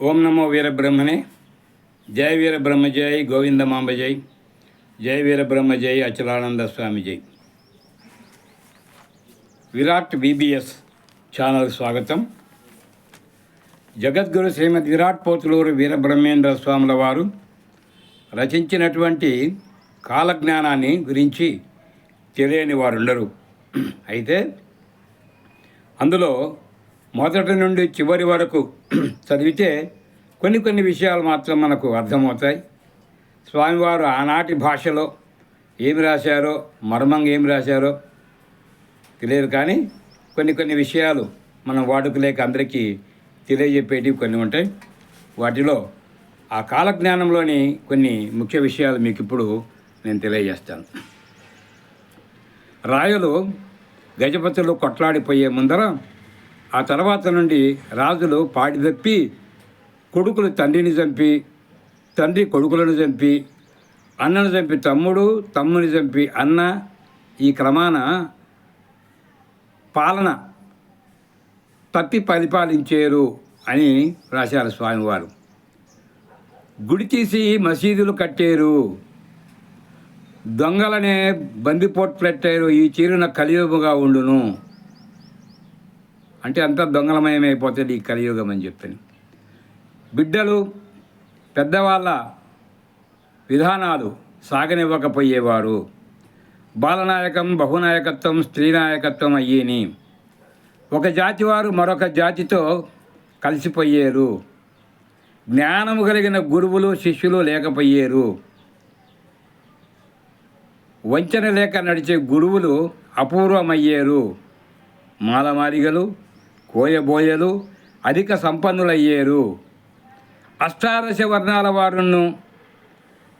ఓం నమో వీరబ్రహ్మణే. జయ వీరబ్రహ్మ జై గోవిందమాంబ జై జయ వీరబ్రహ్మ జై అచలానంద స్వామి జై విరాట్ బీబీఎస్ ఛానల్ స్వాగతం. జగద్గురు శ్రీమద్ విరాట్ పోతులూరు వీరబ్రహ్మేంద్ర స్వాముల వారు రచించినటువంటి కాలజ్ఞానాన్ని గురించి తెలియని వారు ఉండరు అయితే అందులో మొదటి నుండి చివరి వరకు చదివితే కొన్ని కొన్ని విషయాలు మాత్రం మనకు అర్థమవుతాయి. స్వామివారు ఆనాటి భాషలో ఏమి రాశారో మర్మంగా ఏమి రాశారో తెలియదు కానీ కొన్ని కొన్ని విషయాలు మనం వాడుకలేక అందరికీ తెలియజెప్పేటివి కొన్ని ఉంటాయి. వాటిలో ఆ కాలజ్ఞానంలోని కొన్ని ముఖ్య విషయాలు మీకు ఇప్పుడు నేను తెలియజేస్తాను. రాయలు గజపతులు కొట్లాడిపోయే ముందర ఆ తర్వాత నుండి రాజులు పాడి తప్పి కొడుకులు తండ్రిని చంపి తండ్రి కొడుకులను చంపి అన్నను చంపి తమ్ముడు తమ్ముని చంపి అన్న ఈ క్రమాన పాలన తప్పి పరిపాలించేరు అని రాశారు స్వామివారు. గుడి తీసి మసీదులు కట్టారు. దొంగలనే బందిపోటు పెట్టారు ఈ చీరున కలియుగముగా ఉండును. అంటే అంతా దొంగలమయమైపోతుంది ఈ కలియుగం అని చెప్పని. బిడ్డలు పెద్దవాళ్ళ విధానాలు సాగనివ్వకపోయేవారు. బాలనాయకం బహునాయకత్వం స్త్రీనాయకత్వం అయ్యేని. ఒక జాతి వారు మరొక జాతితో కలిసిపోయారు. జ్ఞానము కలిగిన గురువులు శిష్యులు లేకపోయారు. వంచన లేక నడిచే గురువులు అపూర్వమయ్యారు. మాలమారిగలు కోయబోయలు అధిక సంపన్నులయ్యారు. అష్టాదశ వర్ణాల వారును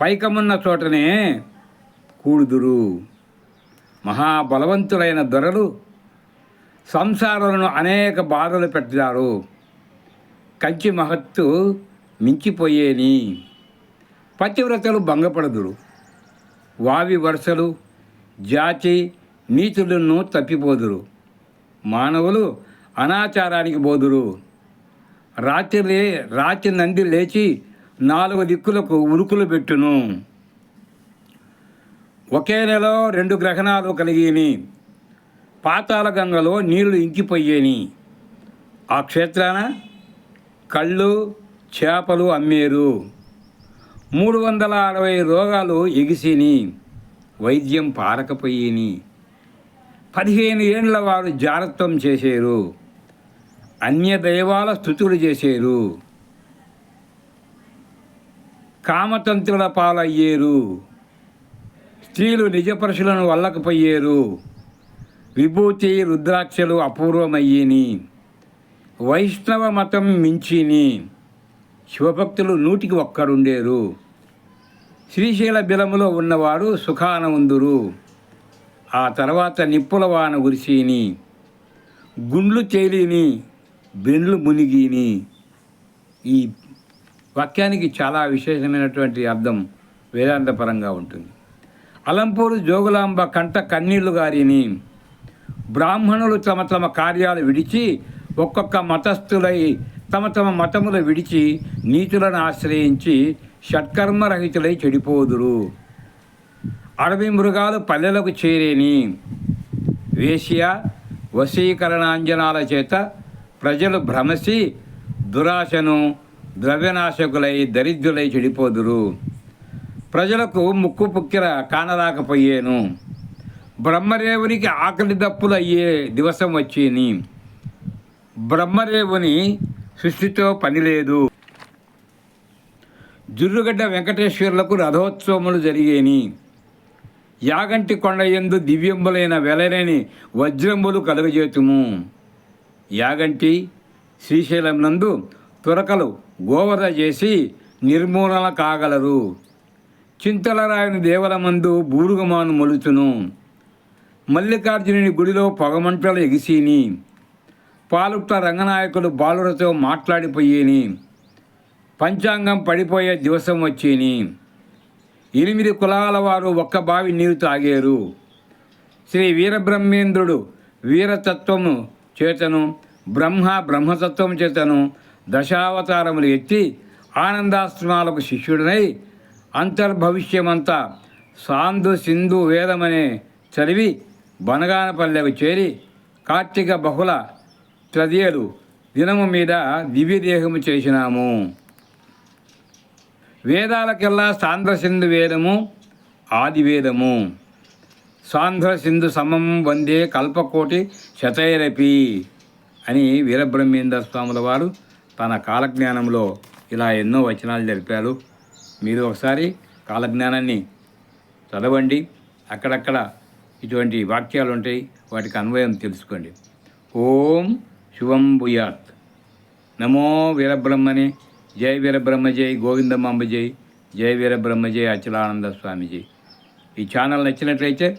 పైకమున్న చోటనే కూడుదురు. మహాబలవంతులైన దొరలు సంసారాలను అనేక బాధలు పెట్టారు కంచి మహత్తు మించిపోయేని. పతివ్రతలు భంగపడదురు. వావి వరుసలు జాతి నీతులను తప్పిపోదురు. మానవులు అనాచారానికి బోదురు. రాత్రి రాత్రి నంది లేచి నాలుగు దిక్కులకు ఉరుకులు పెట్టును. ఒకే నెల రెండు గ్రహణాలు కలిగిని. పాతాళ గంగలో నీళ్ళు ఇంకిపోయేని. ఆ క్షేత్రాన కళ్ళు చేపలు అమ్మేరు. మూడు వందల అరవై రోగాలు ఎగిసిని. వైద్యం పారకపోయేని. పదిహేను ఏండ్ల వారు జారత్వం చేసేరు. అన్య దైవాల స్థుతులు చేసేరు. కామతంత్రుల పాలయ్యేరు. స్త్రీలు నిజపరుషులను వల్లకపోయేరు విభూతి రుద్రాక్షలు అపూర్వమయ్యేని. వైష్ణవ మతం మించిని. శివభక్తులు నూటికి ఒక్కరుండేరు శ్రీశైల బిలములో ఉన్నవారు సుఖాన ఉందురు ఆ తర్వాత నిప్పుల వాన గురిసిని గుండ్లు చేలిని బెండ్లు మునిగిని. ఈ వాక్యానికి చాలా విశేషమైనటువంటి అర్థం వేదాంతపరంగా ఉంటుంది. అలంపూరు జోగులాంబ కంట కన్నీళ్ళు గారిని బ్రాహ్మణులు తమ తమ కార్యాలు విడిచి ఒక్కొక్క మతస్థులై తమ తమ మతములు విడిచి నీతులను ఆశ్రయించి షట్కర్మరహితులై చెడిపోదురు. అడవి మృగాలు పల్లెలకు చేరేని. వేశ్య వశీకరణాంజనాల చేత ప్రజలు భ్రమసి దురాశను ద్రవ్యనాశకులై దరిద్రులై చెడిపోదురు. ప్రజలకు ముక్కు పుక్కిర కానరాకపోయేను. బ్రహ్మరేవునికి ఆకలి దప్పులు అయ్యే దివసం వచ్చేని. బ్రహ్మరేవుని సృష్టితో పని లేదు. జుర్రుగడ్డ వెంకటేశ్వరులకు రథోత్సవములు జరిగేని. యాగంటి కొండ ఎందు దివ్యంబులైన వెలలేని వజ్రంబులు కలుగజేతుము. యాగంటి శ్రీశైలం నందు తురకలు గోవద చేసి నిర్మూలన కాగలరు. చింతలరాయని దేవలమందు బూరుగమాను మొలుచును. మల్లికార్జునుని గుడిలో పొగమంటలు ఎగిసిని. పాలుట్ట రంగనాయకులు బాలులతో మాట్లాడిపోయేని. పంచాంగం పడిపోయే దివసం వచ్చేని. ఎనిమిది కులాల వారు ఒక్క బావి నీరు తాగారు. శ్రీ వీరబ్రహ్మేంద్రుడు వీరతత్వము చేతను బ్రహ్మ బ్రహ్మతత్వం చేతను దశావతారములు ఎత్తి ఆనందాశ్రమాలకు శిష్యుడనై అంతర్భవిష్యమంతా సాందు సింధు వేదమనే చదివి బనగానపల్లెకు చేరి కార్తీక బహుళ తదియలు దినము మీద దివ్యదేహము చేసినాము. వేదాలకెల్లా సాంద్ర సింధు వేదము ఆదివేదము. సాంధ్ర సింధు సమం వందే కల్పకోటి శతైరపి అని వీరబ్రహ్మేంద్ర స్వాముల వారు తన కాలజ్ఞానంలో ఇలా ఎన్నో వచనాలు జరిపారు. మీరు ఒకసారి కాలజ్ఞానాన్ని చదవండి. అక్కడక్కడ ఇటువంటి వాక్యాలు ఉంటాయి. వాటికి అన్వయం తెలుసుకోండి. ఓం శుభం భూయాత్ నమో వీరబ్రహ్మని. జై వీరబ్రహ్మ జై. గోవిందమాంబ జై. జై వీరబ్రహ్మ జై. అచలానంద స్వామి జై. ఈ ఛానల్ నచ్చినట్లయితే